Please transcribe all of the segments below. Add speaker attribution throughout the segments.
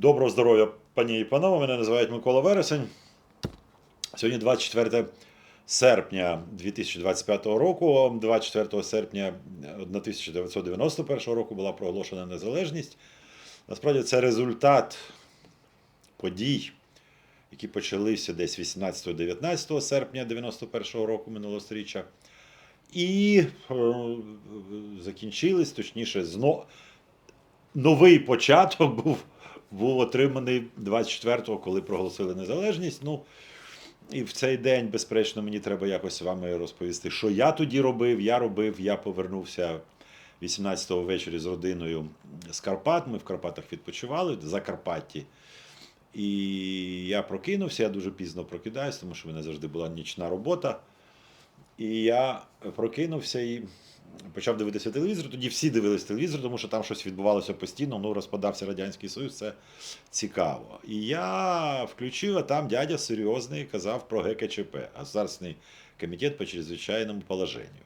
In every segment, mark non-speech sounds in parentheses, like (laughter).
Speaker 1: Доброго здоров'я, пані і панове. Мене називають Микола Вересень. Сьогодні 24 серпня 2025 року. 24 серпня 1991 року була проголошена незалежність. Насправді це результат подій, які почалися десь 18-19 серпня 91 року минулого сторіччя. І е, закінчились, точніше, зно... новий початок був, був отриманий 24-го, коли проголосили незалежність. Ну, і в цей день, безперечно, мені треба якось вами розповісти, що я тоді робив. Я робив, я повернувся 18-го ввечері з родиною з Карпат. Ми в Карпатах відпочивали в Закарпатті. І я прокинувся, я дуже пізно прокидаюся, тому що в мене завжди була нічна робота. І я прокинувся і почав дивитися телевізор. Тоді всі дивились телевізор, тому що там щось відбувалося постійно, ну розпадався Радянський Союз, це цікаво. І я включив, а там дядя серйозний казав про ГКЧП, Государственний комітет по чрезвичайному положенню.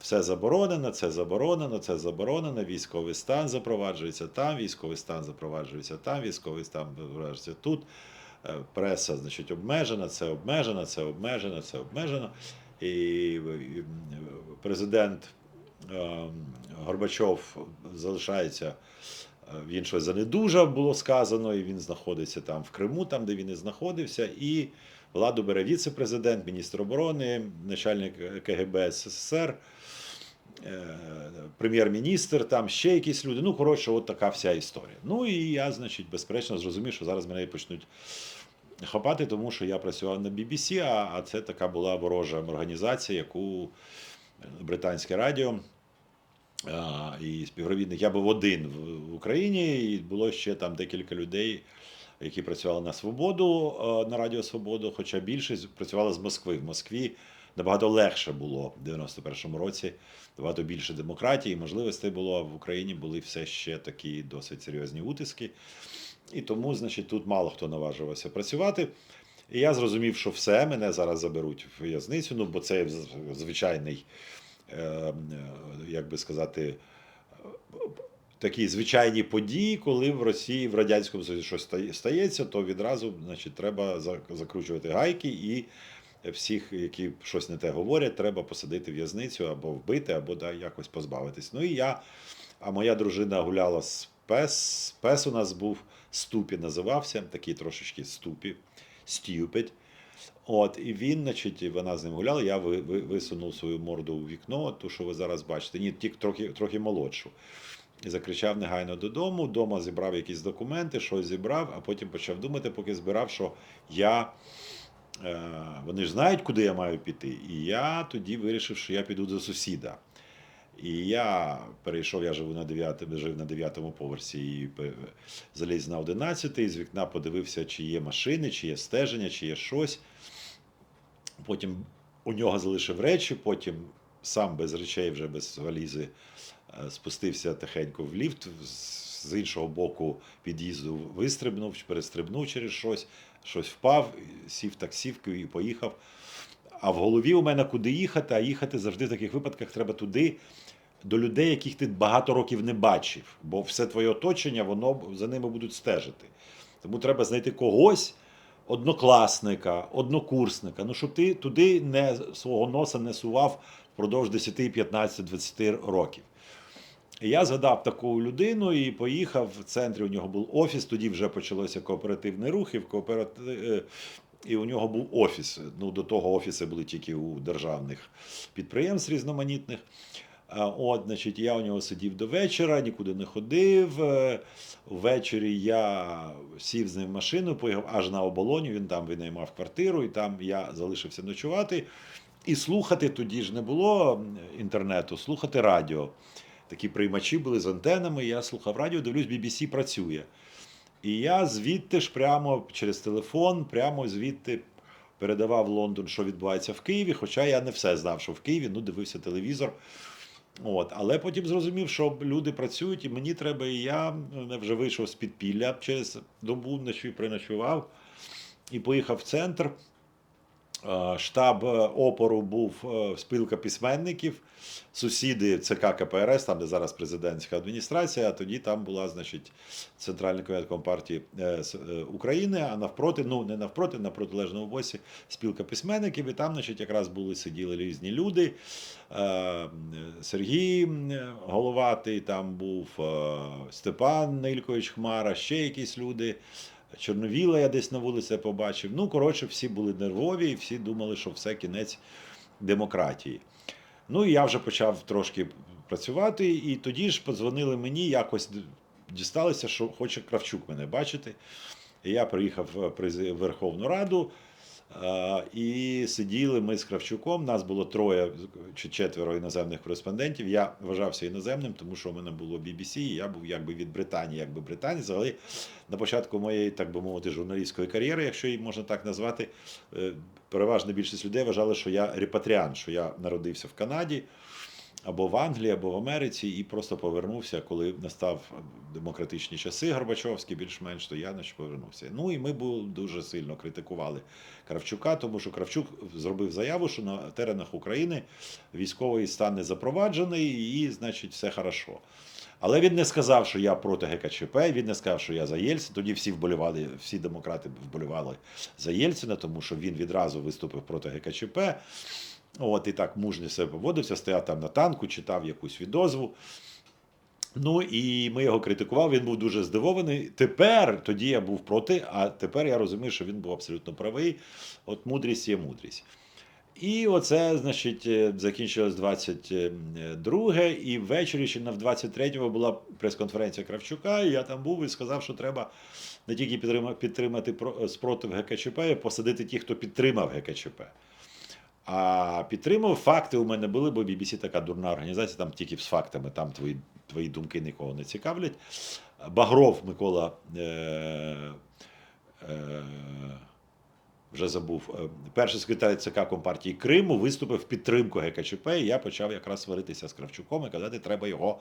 Speaker 1: Все заборонено, це заборонено, це заборонено, військовий стан запроваджується там, військовий стан запроваджується там, військовий стан запроваджується тут. Е, Преса, значить, обмежена, це обмежено, це обмежено, це обмежено. І і, президент е, Горбачов залишається, е, він щось занедужав, було сказано, і він знаходиться там в Криму, там, де він і знаходився. І владу бере віце-президент, міністр оборони, начальник КГБ СССР, е, прем'єр-міністр, там ще якісь люди. Ну, коротше, от така вся історія. Ну і я, значить, безперечно, зрозумів, що зараз мене почнуть хапати, тому що я працював на BBC, а, це така була ворожа організація, яку британське радіо. а, І співробітник, я був один в- Україні, і було ще там декілька людей, які працювали на свободу а, на Радіо Свободу, хоча більшість працювала з Москви. В Москві набагато легше було в 91-му році, набагато більше демократії, можливостей було. В Україні були все ще такі досить серйозні утиски. І тому, значить, тут мало хто наважувався працювати. І я зрозумів, що все, мене зараз заберуть в в'язницю, ну бо це звичайний, е, е, як би сказати, е, такі звичайні події, коли в Росії, в Радянському Союзі щось стає- стається, то відразу значить, треба закручувати гайки і всіх, які щось не те говорять, треба посадити в'язницю або вбити, або да, якось позбавитись. Ну і я, а моя дружина гуляла з пес. Пес у нас був ступі, називався, такий трошечки ступі, stupid. От, і він, значить, вона з ним гуляла, я ви- ви- висунув свою морду у вікно, ту, що ви зараз бачите, ні, тільки трохи, трохи молодшу. І закричав негайно додому. Дома зібрав якісь документи, щось зібрав, а потім почав думати, поки збирав, що я. е, Вони ж знають, куди я маю піти. І я тоді вирішив, що я піду до сусіда. І я перейшов, я живу на 9, жив на 9 поверсі і заліз на 11, і з вікна подивився, чи є машини, чи є стеження, чи є щось. Потім у нього залишив речі, потім сам без речей, вже без валізи, е, спустився тихенько в ліфт, з- іншого боку під'їзду вистрибнув, перестрибнув через щось, щось впав, сів в таксівку і поїхав. А в голові у мене куди їхати, а їхати завжди в таких випадках треба туди, до людей, яких ти багато років не бачив, бо все твоє оточення, воно за ними будуть стежити. Тому треба знайти когось, однокласника, однокурсника, ну щоб ти туди не свого носа не сував впродовж 10, 15, 20 років. І я згадав таку людину і поїхав в центрі. У нього був офіс. Тоді вже почалося кооперативний рух, і в кооператив. І у нього був офіс. Ну, до того офіси були тільки у державних підприємств різноманітних. От, значить, я у нього сидів до вечора, нікуди не ходив. Е, Ввечері я сів з ним в машину, поїхав аж на оболоню. Він там винаймав квартиру, і там я залишився ночувати. І слухати тоді ж не було інтернету, слухати радіо. Такі приймачі були з антенами. Я слухав радіо, дивлюсь, BBC працює. І я звідти ж прямо через телефон, прямо звідти передавав Лондон, що відбувається в Києві. Хоча я не все знав, що в Києві, ну дивився телевізор. От, але потім зрозумів, що люди працюють, і мені треба, і я е, вже вийшов з підпілля через добу ночі приночував і поїхав в центр. Е, Штаб е, опору був е, спілка письменників, сусіди ЦК КПРС, там де зараз президентська адміністрація, а тоді там була, значить, Центральний комітет Компартії України, а навпроти, ну не навпроти, на протилежному боці спілка письменників. І там, значить, якраз були сиділи різні люди. Сергій Головатий, там був Степан Нилькович Хмара, ще якісь люди. Чорновіла я десь на вулиці побачив. Ну, коротше, всі були нервові і всі думали, що все кінець демократії. Ну і я вже почав трошки працювати, і тоді ж подзвонили мені, якось дісталося, що хоче Кравчук мене бачити. І я приїхав в Верховну Раду. І сиділи ми з Кравчуком. Нас було троє чи четверо іноземних кореспондентів. Я вважався іноземним, тому що в мене було BBC, і я був якби від Британії, якби британець. Взагалі, на початку моєї, так би мовити, журналістської кар'єри, якщо її можна так назвати, е, переважна більшість людей вважали, що я репатріант, що я народився в Канаді. Або в Англії, або в Америці, і просто повернувся, коли настав демократичні часи Горбачовські, більш-менш, то я значить, повернувся. Ну і ми дуже сильно критикували Кравчука, тому що Кравчук зробив заяву, що на теренах України військовий стан не запроваджений, і, значить, все хорошо. Але він не сказав, що я проти ГКЧП, він не сказав, що я за Єльцина. Тоді всі вболівали, всі демократи вболівали за Єльцина, тому що він відразу виступив проти ГКЧП. От і так мужньо себе поводився, стояв там на танку, читав якусь відозву. Ну і ми його критикували, він був дуже здивований. Тепер тоді я був проти, а тепер я розумію, що він був абсолютно правий. От мудрість є мудрість. І оце, значить, е, закінчилось 22 і ввечері ще на 23-го була прес-конференція Кравчука, і я там був і сказав, що треба не тільки підтримати, підтримати спротив ГКЧП, а посадити тих, хто підтримав ГКЧП. А підтримав факти у мене були, бо BBC така дурна організація, там тільки з фактами, там твої, твої думки нікого не цікавлять. Багров Микола. Е, е, вже забув, е, перший секретар ЦК Компартії Криму виступив в підтримку ГКЧП, і я почав якраз сваритися з Кравчуком і казати, треба його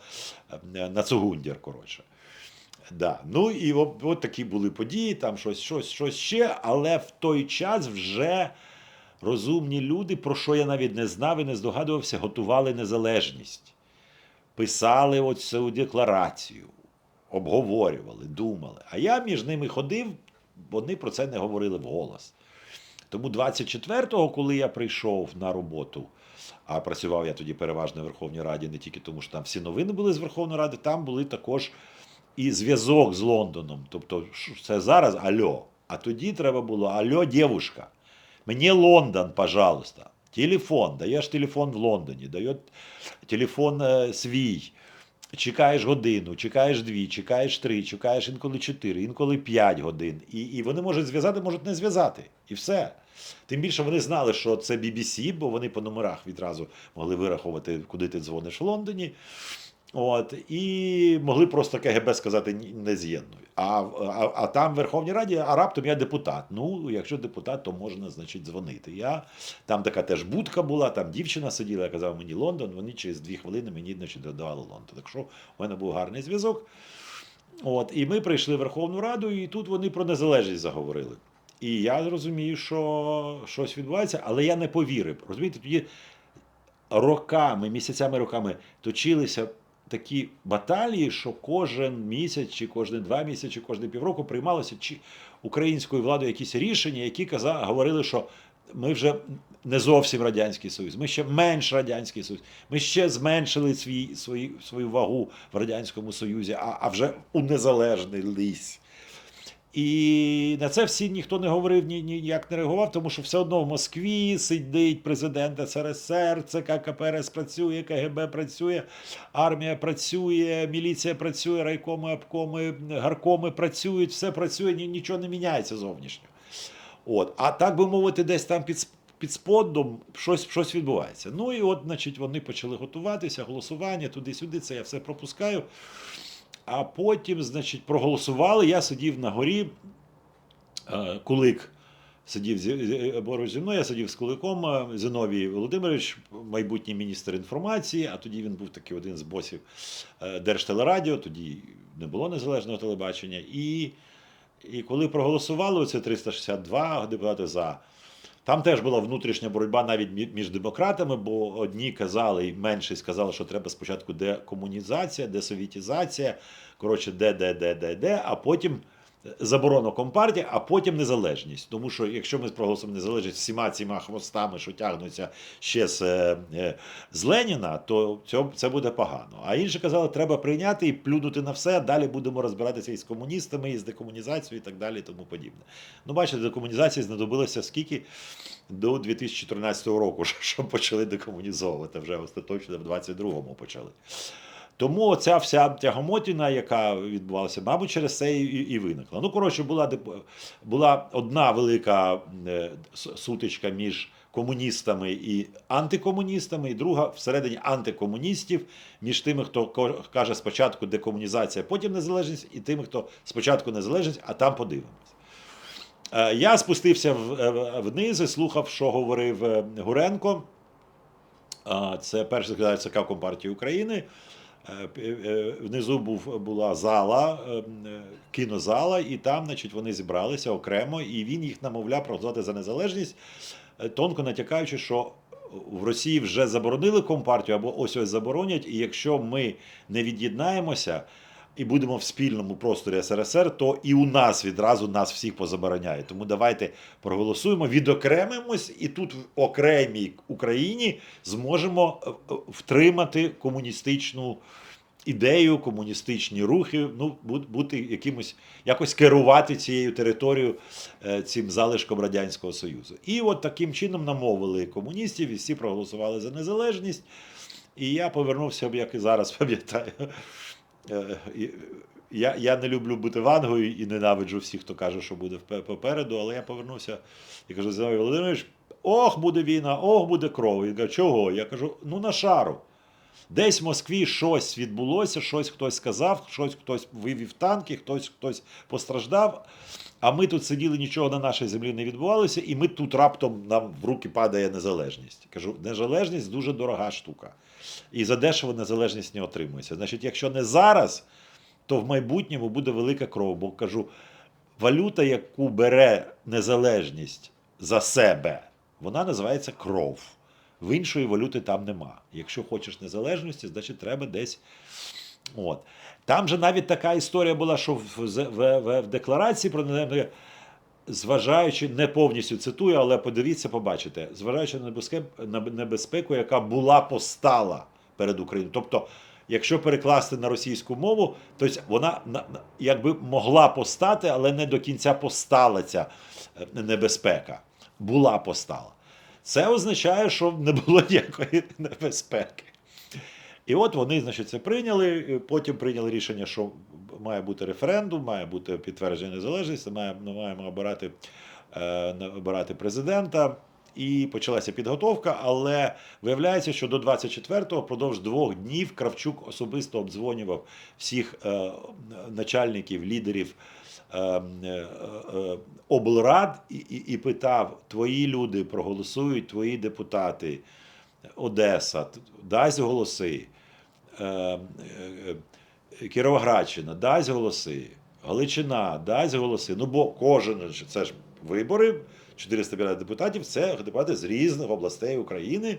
Speaker 1: е, на цугундір, коротше. Да. Ну і от, от такі були події, там щось, щось, щось ще, але в той час вже розумні люди, про що я навіть не знав і не здогадувався, готували незалежність, писали оцю декларацію, обговорювали, думали. А я між ними ходив, вони про це не говорили вголос. Тому 24-го, коли я прийшов на роботу, а працював я тоді переважно в Верховній Раді, не тільки тому, що там всі новини були з Верховної Ради, там були також і зв'язок з Лондоном. Тобто, це зараз альо. А тоді треба було альо, дівушка. Мені Лондон, пожалуйста. Телефон, даєш телефон в Лондоні, дає телефон е, свій. Чекаєш годину, чекаєш дві, чекаєш три, чекаєш інколи чотири, інколи п'ять годин. І, і вони можуть зв'язати, можуть не зв'язати. І все. Тим більше вони знали, що це BBC, бо вони по номерах відразу могли вирахувати, куди ти дзвониш в Лондоні. От, і могли просто КГБ сказати «Ні, не з'єднуй. А, а, а там в Верховній Раді, а раптом я депутат. Ну, якщо депутат, то можна, значить, дзвонити. Я, там така теж будка була, там дівчина сиділа, я казав мені Лондон, вони через дві хвилини мені значить, додавали Лондон. Так що у мене був гарний зв'язок. От, і ми прийшли в Верховну Раду, і тут вони про незалежність заговорили. І я зрозумію, що щось відбувається, але я не повірив. Розумієте, тоді роками, місяцями, роками точилися такі баталії, що кожен місяць, чи кожні два місяці, кожне півроку приймалося чи українською владою якісь рішення, які казали, говорили, що ми вже не зовсім Радянський Союз, ми ще менш Радянський Союз, ми ще зменшили свій, свої, свою вагу в Радянському Союзі, а, а вже унезалежнились. І на це всі ніхто не говорив, ні, ніяк не реагував, тому що все одно в Москві сидить президент СРСР, ЦК КПРС працює, КГБ працює, армія працює, міліція працює, райкоми, обкоми, гаркоми працюють, все працює, ні- нічого не міняється зовнішньо. От. А так би мовити, десь там під, під сподом щось, щось відбувається. Ну і от, значить, вони почали готуватися, голосування, туди-сюди, це я все пропускаю. А потім, значить, проголосували. Я сидів на горі, е, Кулик сидів поруч зі мною, я сидів з Куликом, е, Зиновій Володимирович, майбутній міністр інформації, а тоді він був такий один з босів е, Держтелерадіо, тоді не було незалежного телебачення. І, і коли проголосували, оце 362 депутати за. Там теж була внутрішня боротьба навіть між демократами, бо одні казали, і меншість сказали, що треба спочатку декомунізація, десовітізація, коротше, де, де, де, де, де, а потім заборона компартії, а потім незалежність. Тому що якщо ми проголосуємо незалежність всіма цими хвостами, що тягнуться ще з, е, е, з Леніна, то це буде погано. А інші казали, треба прийняти і плюнути на все. Далі будемо розбиратися із комуністами, і з декомунізацією, і так далі, і тому подібне. Ну, бачите, декомунізації знадобилося скільки до 2014 року, (laughs) щоб почали декомунізовувати вже остаточно в 22-му почали. Тому ця вся тягомотіна, яка відбувалася, мабуть, через це і, і виникла. Ну, коротше, була, була одна велика е, сутичка між комуністами і антикомуністами, і друга всередині антикомуністів, між тими, хто каже спочатку декомунізація, потім незалежність, і тими, хто спочатку незалежність, а там подивимось. Е, Я спустився е, вниз і слухав, що говорив Гуренко. Це перший секретар ЦК Компартії України. Е, е, Внизу був, була зала, е, е, кінозала, і там, значить, вони зібралися окремо, і він їх намовляв проголосувати за незалежність, тонко натякаючи, що в Росії вже заборонили компартію або ось ось заборонять, і якщо ми не від'єднаємося і будемо в спільному просторі СРСР, то і у нас відразу нас всіх позабороняють. Тому давайте проголосуємо, відокремимось, і тут в окремій Україні зможемо е, е, втримати комуністичну ідею, комуністичні рухи, ну, бу- бути якимось, якось керувати цією територією, е, цим залишком Радянського Союзу. І от таким чином намовили комуністів, і всі проголосували за незалежність. І я повернувся, як і зараз (laughs) пам'ятаю. Е, і- Я, я не люблю бути вангою і ненавиджу всіх, хто каже, що буде попереду, але я повернувся і кажу, Зиновій Володимирович, ох, буде війна, ох, буде кров. Він каже, чого? Я кажу, ну на шару. Десь в Москві щось відбулося, щось хтось сказав, щось хтось вивів танки, хтось хтось постраждав. А ми тут сиділи, нічого на нашій землі не відбувалося, і ми тут раптом нам в руки падає незалежність. Кажу, незалежність дуже дорога штука. І задешево незалежність не отримується. Значить, якщо не зараз, то в майбутньому буде велика кров. Бо кажу, валюта, яку бере незалежність за себе, вона називається кров. В іншої валюти там нема. Якщо хочеш незалежності, значить треба десь. От. Там же навіть така історія була, що в, в, в, в декларації про незалежність, зважаючи, не повністю цитую, але подивіться, побачите, зважаючи на небезпеку, на небезпеку, яка була постала перед Україною. Тобто, якщо перекласти на російську мову, то вона на- на- якби могла постати, але не до кінця постала ця е, небезпека. Була постала. Це означає, що не було (laughs) ніякої небезпеки. І от вони, значить, це прийняли. Потім прийняли рішення, що має бути референдум, має бути підтвердження незалежності, має, ми маємо обирати, е, обирати президента. І почалася підготовка, але виявляється, що до 24-го впродовж двох днів Кравчук особисто обдзвонював всіх е, начальників, лідерів е, е, е, облрад і, і, і питав: твої люди проголосують, твої депутати, Одеса, дасть голоси. Е, е, е, Кіровоградщина, дасть голоси, Галичина, дасть голоси. Ну, бо кожен це ж вибори, 450 депутатів, це депутати з різних областей України.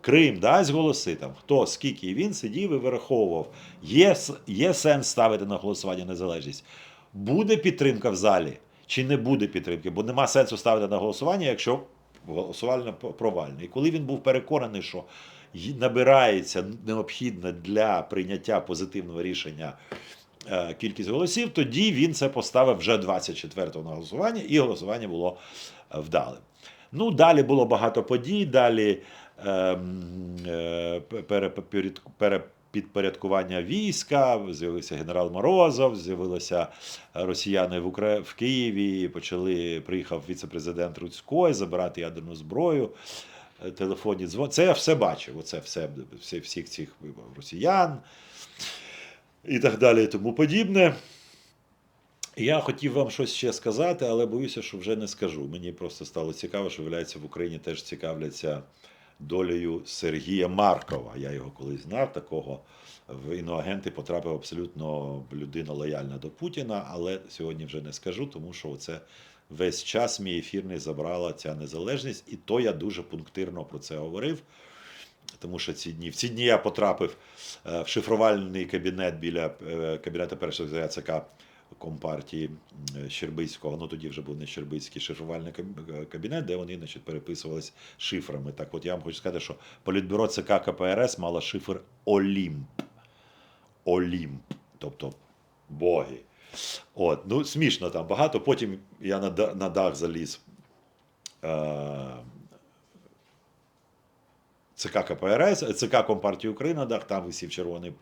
Speaker 1: Крим дасть голоси там, хто скільки він сидів і вираховував. Є, є сенс ставити на голосування незалежність. Буде підтримка в залі чи не буде підтримки, бо нема сенсу ставити на голосування, якщо голосування провальне. І коли він був переконаний, що набирається необхідна для прийняття позитивного рішення е, кількість голосів, тоді він це поставив вже 24-го на голосування, і голосування було е, вдалим. Ну, далі було багато подій, далі ем, е, війська, з'явився генерал Морозов, з'явилися росіяни в, Укра... в Києві, почали, приїхав віце-президент Руцькой забирати ядерну зброю, телефонні дзвони. Це я все бачив, оце все, всі, всіх цих росіян і так далі, і тому подібне. Я хотів вам щось ще сказати, але боюся, що вже не скажу. Мені просто стало цікаво, що виявляється в Україні теж цікавляться долею Сергія Маркова. Я його колись знав, такого в іноагенти потрапив абсолютно людина лояльна до Путіна, але сьогодні вже не скажу, тому що це весь час мій ефірний забрала ця незалежність, і то я дуже пунктирно про це говорив. Тому що ці дні в ці дні я потрапив е, в шифрувальний кабінет біля е, кабінету першого ЦК Компартії е, Щербицького. Ну тоді вже був не Щербицький шифрувальний кабінет, де вони значить, переписувались шифрами. Так от я вам хочу сказати, що політбюро ЦК КПРС мало шифр Олімп. Олімп, тобто боги. От, ну смішно там багато. Потім я на, на дах заліз. Е, ЦК КПРС, ЦК Компартії України, дах, там висів червоний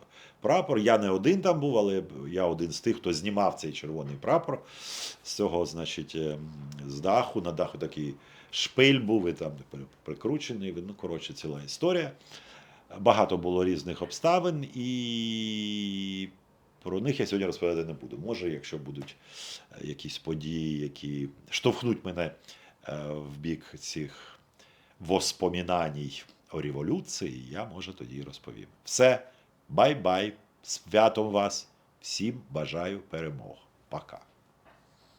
Speaker 1: прапор. Я не один там був, але я один з тих, хто знімав цей червоний прапор з цього, значить, ем, з даху. На даху такий шпиль був і там прикручений. Ну, коротше, ціла історія. Багато було різних обставин, і про них я сьогодні розповідати не буду. Може, якщо будуть е, якісь події, які штовхнуть мене е, в бік цих воспоминаній о революції, я може тоді розповім. Все, бай-бай, святом вас, всім бажаю перемог. Пока.